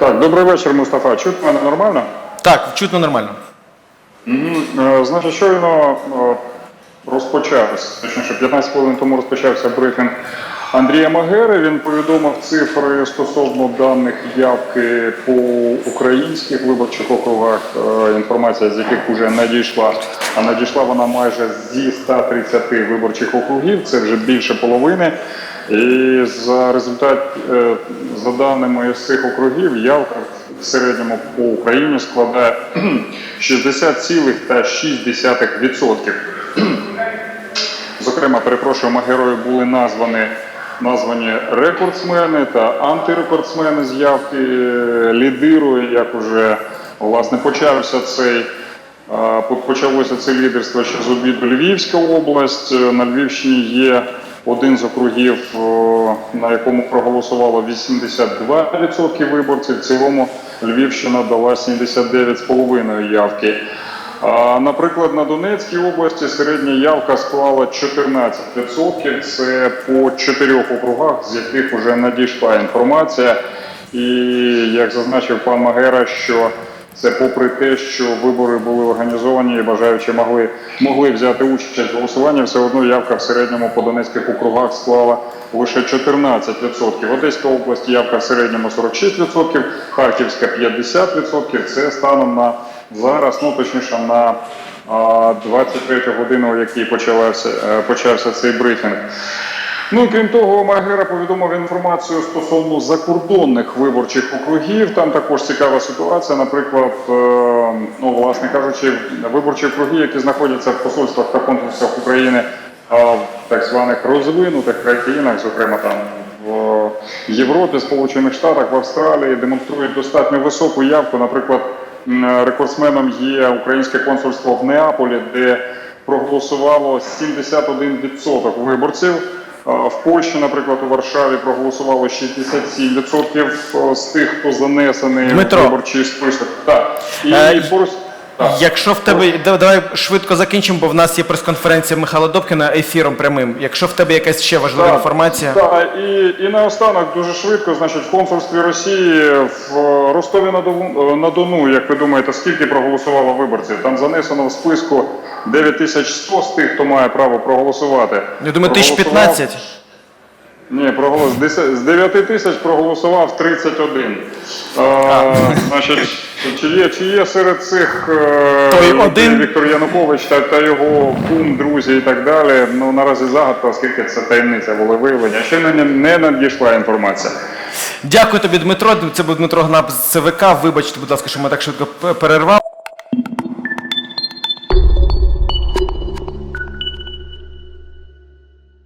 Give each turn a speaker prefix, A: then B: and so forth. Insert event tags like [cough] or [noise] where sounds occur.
A: Добрий вечір, Мустафа. Чутно мене нормально?
B: Так, чутно нормально.
A: Мгм. Е, Значить, щойно е, розпочався, точніше, 15 хвилин тому розпочався брифінг Андрія Магери. Він повідомив цифри стосовно даних явки по українських виборчих округах. Е, Інформація з яких вже надійшла. А надійшла вона майже зі 130 виборчих округів. Це вже більше половини. І за результат, е, за даними з цих округів, явка в середньому по Україні складає [clears throat] 60,6%. Зокрема, перепрошую, Магерою були названі, названі рекордсмени та антирекордсмени з явки. Лідирує, як уже власне почався цей. Почалося це лідерство ще з обіду Львівська область. На Львівщині є один з округів, на якому проголосувало 82% виборців. В цілому Львівщина дала 79,5% явки. Наприклад, на Донецькій області середня явка склала 14%. Це по чотирьох округах, з яких вже надійшла інформація. І як зазначив пан Магера, що це попри те, що вибори були організовані і бажаючі могли, могли взяти участь в голосуванні, все одно явка в середньому по Донецьких округах склала лише 14%. Одеська область явка в середньому 46%, Харківська 50%. Це станом на зараз, ну точніше на 23 годину, в якій почався, е, почався цей брифінг. Ну і крім того, Магера повідомив інформацію стосовно закордонних виборчих округів. Там також цікава ситуація. Наприклад, е, ну власне кажучи, виборчі округи, які знаходяться в посольствах та консульствах України в так званих розвинутих країнах, зокрема там в Європі, Сполучених Штатах, в Австралії, демонструють достатньо високу явку. Наприклад, рекордсменом є українське консульство в Неаполі, де проголосувало 71% виборців. В Польщі, наприклад, у Варшаві проголосувало 67% з тих, хто занесений
B: Дмитро.
A: в виборчий список. Так. І,
B: Е,
A: і поруч...
B: Якщо в тебе давай швидко закінчимо, бо в нас є прес-конференція Михайла Добкіна ефіром прямим. Якщо в тебе якась ще важлива
A: Так,
B: інформація,
A: Так, і, і наостанок дуже швидко, значить, в консульстві Росії в Ростові на Дону, як ви думаєте, скільки проголосувало виборців? Там занесено в списку 9100 з тих, хто має право проголосувати.
B: я думаю, тисяч
A: Проголосував-
B: 15.
A: Ні, проголос з з 9 тисяч проголосував 31. А, значить, чи є, чи є серед цих е,
B: Той один?
A: Віктор Янукович та, та його кум, друзі і так далі. Ну наразі загадка, оскільки це таємниця волевиявлення. Ще не, не надійшла інформація.
B: Дякую тобі, Дмитро. Це був Дмитро Гнап з ЦВК. Вибачте, будь ласка, що ми так швидко перервали.